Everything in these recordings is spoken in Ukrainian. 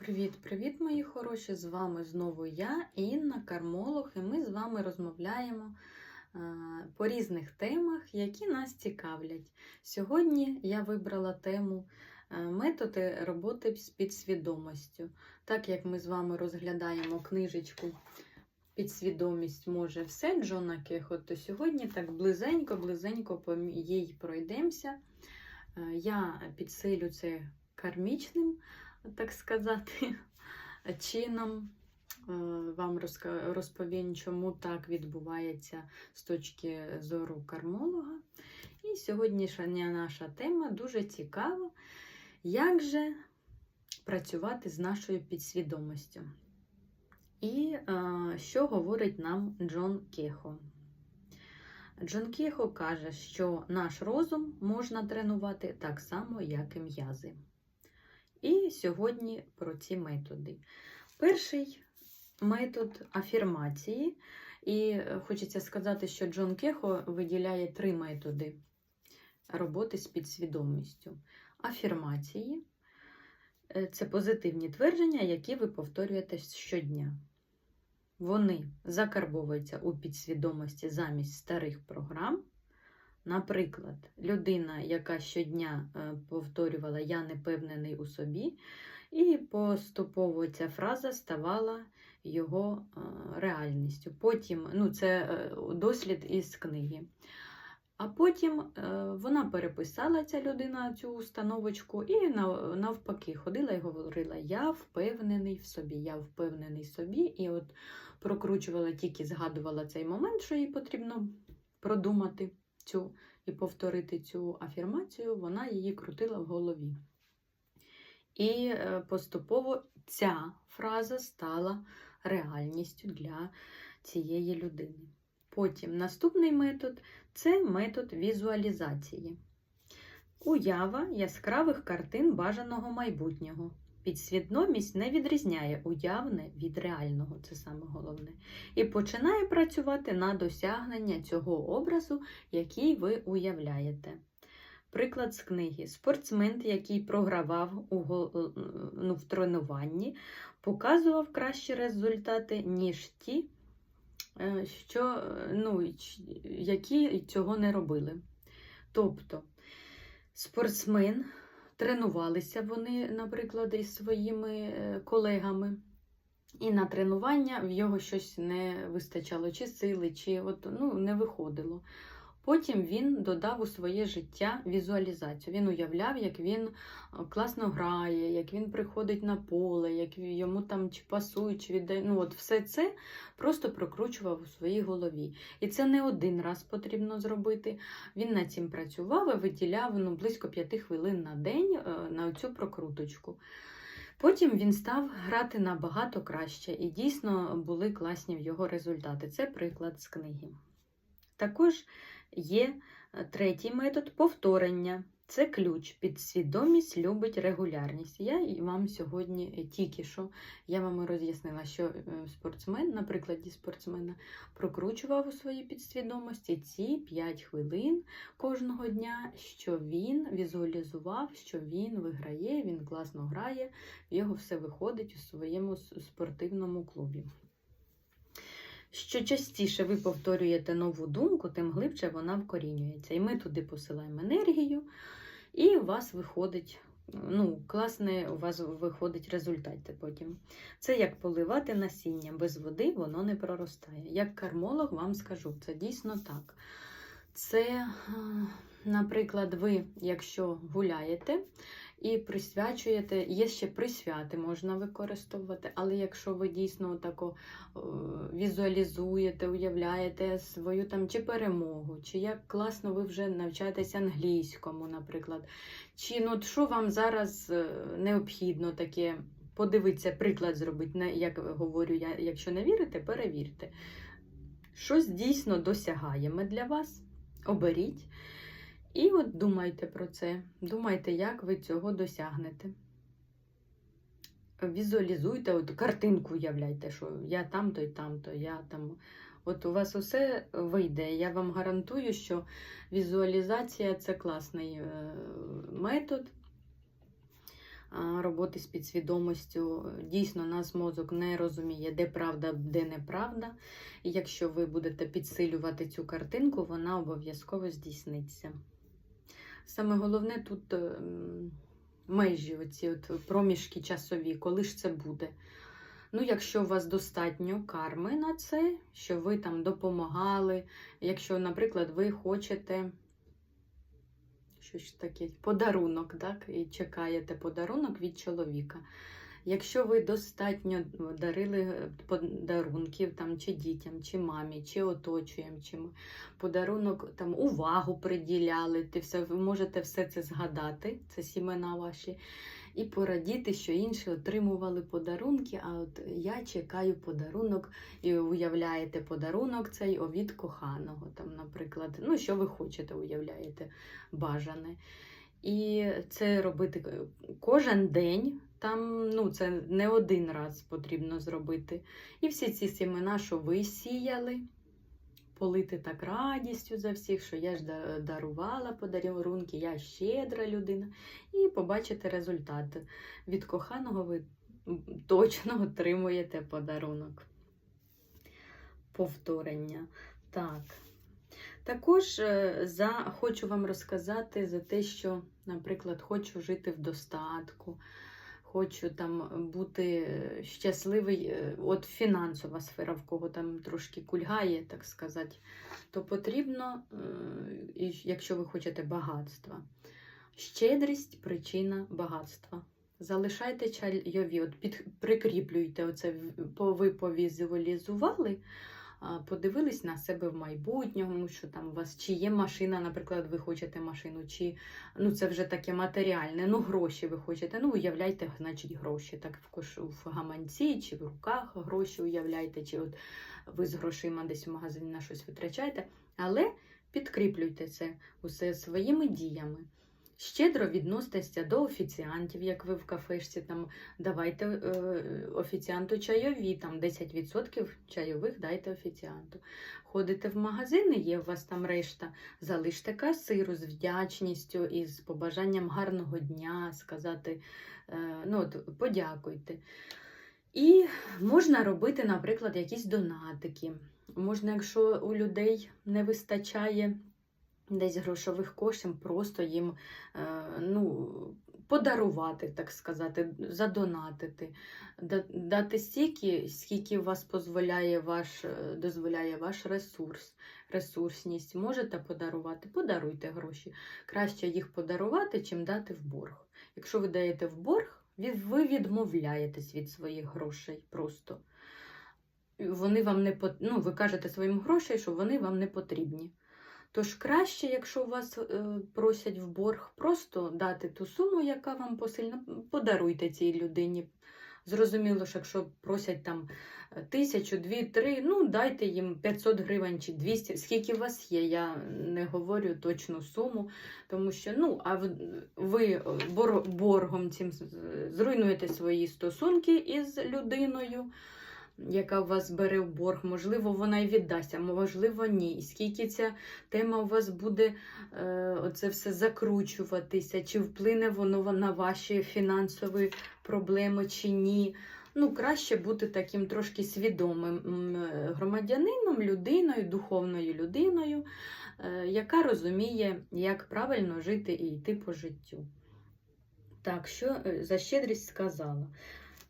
Привіт-привіт, мої хороші! З вами знову я, Інна, кармолог, і ми з вами розмовляємо е, по різних темах, які нас цікавлять. Сьогодні я вибрала тему е, методи роботи з підсвідомістю. Так як ми з вами розглядаємо книжечку Підсвідомість може все Джона Кехо, то сьогодні так близенько-близенько по їй пройдемося. Е, Я підсилю це кармічним так сказати, чином. Е, Вам розповім, чому так відбувається з точки зору кармолога. І сьогоднішня наша тема дуже цікава. Як же працювати з нашою підсвідомістю? І е, що говорить нам Джон Кехо? Джон Кехо каже, що наш розум можна тренувати так само, як і м'язи. І сьогодні про ці методи. Перший метод афірмації. І е, хочеться сказати, що Джон Кехо виділяє три методи роботи з підсвідомістю. Афірмації е, це позитивні твердження, які ви повторюєте щодня. Вони закарбовуються у підсвідомості замість старих програм. Наприклад, людина, яка щодня е, повторювала Я не певнений у собі, і поступово ця фраза ставала його е, реальністю. Потім, ну, це е, дослід із книги. А потім вона переписала ця людина цю установочку і навпаки ходила і говорила: Я впевнений в собі, я впевнений в собі. І от прокручувала, тільки згадувала цей момент, що їй потрібно продумати цю і повторити цю афірмацію, вона її крутила в голові. І е, поступово ця фраза стала реальністю для цієї людини. Потім наступний метод це метод візуалізації. Уява яскравих картин бажаного майбутнього. Підсвідомість не відрізняє уявне від реального, це саме головне, і починає працювати на досягнення цього образу, який ви уявляєте. Приклад з книги. Спортсмен, який програвав у, ну, в тренуванні, показував кращі результати, ніж ті, е, що, ну, які цього не робили. Тобто, спортсмен тренувалися вони, наприклад, із своїми е, колегами. І на тренування в його щось не вистачало, чи сили, чи от, ну, не виходило. Потім він додав у своє життя візуалізацію. Він уявляв, як він е, класно грає, як він приходить на поле, як йому там чи пасують, чи віддає. Ну, от все це просто прокручував у своїй голові. І це не один раз потрібно зробити. Він над цим працював і виділяв ну, близько п'яти хвилин на день е, на цю прокруточку. Потім він став грати набагато краще, і дійсно були класні в його результати. Це приклад з книги. Також Є е, третій метод повторення. Це ключ. Підсвідомість любить регулярність. Я вам сьогодні е, тільки що я вам роз'яснила, що е, спортсмен, на прикладі спортсмена, прокручував у своїй підсвідомості ці 5 хвилин кожного дня, що він візуалізував, що він виграє, він класно грає, в його все виходить у своєму спортивному клубі. Що частіше ви повторюєте нову думку, тим глибше вона вкорінюється. І ми туди посилаємо енергію, і у вас виходить, ну, класне у вас виходить результат потім. Це як поливати насіння. Без води воно не проростає. Як кармолог вам скажу, це дійсно так. Це, наприклад, ви, якщо гуляєте, і присвячуєте, є ще присвяти, можна використовувати, але якщо ви дійсно тако візуалізуєте, уявляєте свою там чи перемогу, чи як класно ви вже навчаєтесь англійському, наприклад, чи ну, що вам зараз е, необхідно таке подивитися, приклад зробити, як говорю я, якщо не вірите, перевірте. Щось дійсно досягаємо для вас, оберіть. І от думайте про це. Думайте, як ви цього досягнете. Візуалізуйте, от картинку уявляйте, що я там-то і там-то, я там. От у вас усе вийде. Я вам гарантую, що візуалізація це класний е, метод. роботи з підсвідомістю. Дійсно, нас мозок не розуміє, де правда, де неправда. І якщо ви будете підсилювати цю картинку, вона обов'язково здійсниться. Саме головне тут ем, межі, оці от проміжки часові, коли ж це буде. Ну, якщо у вас достатньо карми на це, що ви там допомагали, якщо, наприклад, ви хочете щось таке, подарунок, так, і чекаєте подарунок від чоловіка. Якщо ви достатньо дарили подарунків там, чи дітям, чи мамі, чи оточуєм, подарунок там увагу приділяли, ти все, ви можете все це згадати, це сімена ваші, і порадіти, що інші отримували подарунки. А от я чекаю подарунок, і уявляєте подарунок цей від коханого, там, наприклад, ну, що ви хочете, уявляєте, бажане. І це робити кожен день. Там ну, це не один раз потрібно зробити. І всі ці сімена, що ви сіяли, полити так радістю за всіх, що я ж дарувала подарунки, я щедра людина. І побачите результат. Від коханого ви точно отримуєте подарунок. Повторення. Так. Також е, за, хочу вам розказати за те, що, наприклад, хочу жити в достатку хочу там бути щасливий, е, от фінансова сфера, в кого там трошки кульгає, так сказати, то потрібно, е, якщо ви хочете багатства, щедрість причина багатства. Залишайте чайові, от під, прикріплюйте оце, ви повізуалізували, подивились на себе в майбутньому, що там у вас чи є машина, наприклад, ви хочете машину, чи ну це вже таке матеріальне, ну гроші ви хочете. Ну, уявляйте, значить, гроші. Так в кош, в гаманці, чи в руках гроші уявляйте, чи от ви з грошима десь в магазині на щось витрачаєте. Але підкріплюйте це усе своїми діями. Щедро відноситеся до офіціантів, як ви в кафешці, там давайте е, офіціанту чайові, там 10% чайових дайте офіціанту. Ходите в магазини, є у вас там решта, залиште касиру з вдячністю і з побажанням гарного дня, сказати, е, ну от, подякуйте. І можна робити, наприклад, якісь донатики. Можна, якщо у людей не вистачає десь грошових коштів, просто їм е, ну, подарувати, так сказати, задонатити, дати стільки, скільки вас дозволяє ваш, е, дозволяє ваш ресурс, ресурсність. Можете подарувати, подаруйте гроші. Краще їх подарувати, чим дати в борг. Якщо ви даєте в борг, ви відмовляєтесь від своїх грошей просто. Вони вам не ну, Ви кажете своїм грошей, що вони вам не потрібні. Тож краще, якщо вас е, просять в борг, просто дати ту суму, яка вам посильна, подаруйте цій людині. Зрозуміло, що якщо просять там е, тисячу, дві, три, ну дайте їм 500 гривень чи 200, скільки у вас є, я не говорю точну суму, тому що ну, а ви боргом цим зруйнуєте свої стосунки із людиною яка вас бере в борг, можливо, вона й віддасть, а можливо, ні. І скільки ця тема у вас буде е, оце все закручуватися, чи вплине воно на ваші фінансові проблеми, чи ні. Ну, краще бути таким трошки свідомим громадянином, людиною, духовною людиною, е, яка розуміє, як правильно жити і йти по життю. Так, що е, за щедрість сказала?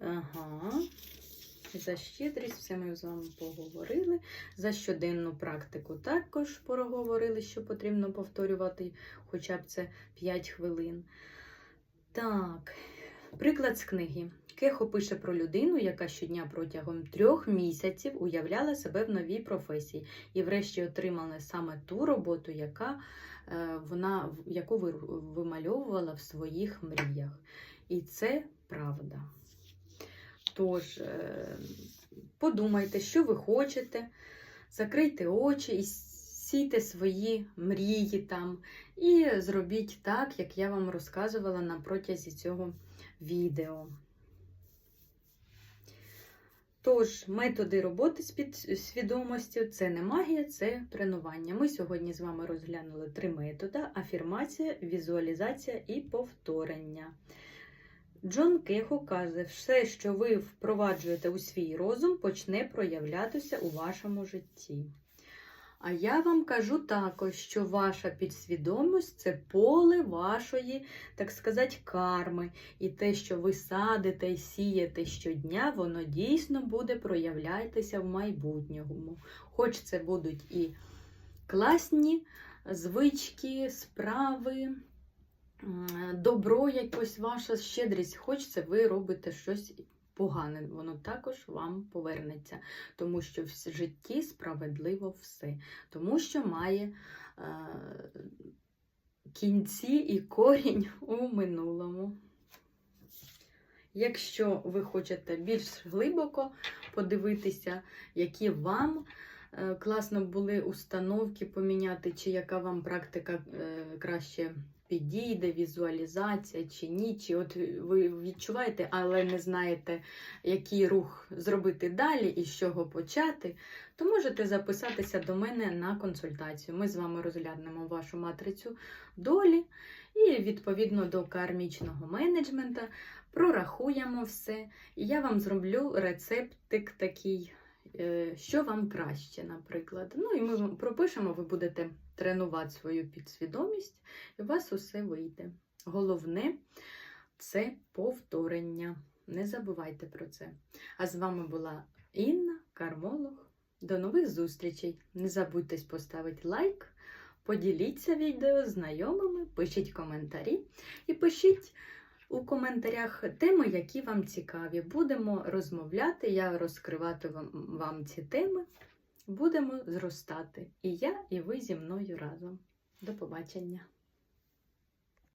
Ага за щедрість, все ми з вами поговорили. За щоденну практику також проговорили, що потрібно повторювати хоча б це 5 хвилин. Так, приклад з книги. Кехо пише про людину, яка щодня протягом трьох місяців уявляла себе в новій професії і, врешті, отримала саме ту роботу, яка е, вона, яку вимальовувала в своїх мріях. І це правда. Тож, е, подумайте, що ви хочете, закрийте очі і сійте свої мрії там. І зробіть так, як я вам розказувала на протязі цього відео. Тож, методи роботи з підсвідомостю це не магія, це тренування. Ми сьогодні з вами розглянули три методи: афірмація, візуалізація і повторення. Джон Кехо каже, все, що ви впроваджуєте у свій розум, почне проявлятися у вашому житті. А я вам кажу також, що ваша підсвідомість це поле вашої, так сказати, карми. І те, що ви садите і сієте щодня, воно дійсно буде проявлятися в майбутньому. Хоч це будуть і класні звички, справи, добро, якось ваша щедрість, хоч це ви робите щось погане, воно також вам повернеться, тому що в житті справедливо все, тому що має е, кінці і корінь у минулому. Якщо ви хочете більш глибоко подивитися, які вам е, класно були установки поміняти, чи яка вам практика е, краще підійде, візуалізація чи ні, чи от ви відчуваєте, але не знаєте, який рух зробити далі і з чого почати, то можете записатися до мене на консультацію. Ми з вами розглянемо вашу матрицю долі і відповідно до кармічного менеджмента прорахуємо все. І я вам зроблю рецептик такий, що вам краще, наприклад. Ну і ми пропишемо, ви будете тренувати свою підсвідомість, і у вас усе вийде. Головне це повторення. Не забувайте про це. А з вами була Інна, кармолог. До нових зустрічей! Не забудьте поставити лайк, поділіться відео з знайомими, пишіть коментарі і пишіть у коментарях теми, які вам цікаві. Будемо розмовляти, я розкривати вам, ці теми. Будемо зростати. І я, і ви зі мною разом. До побачення!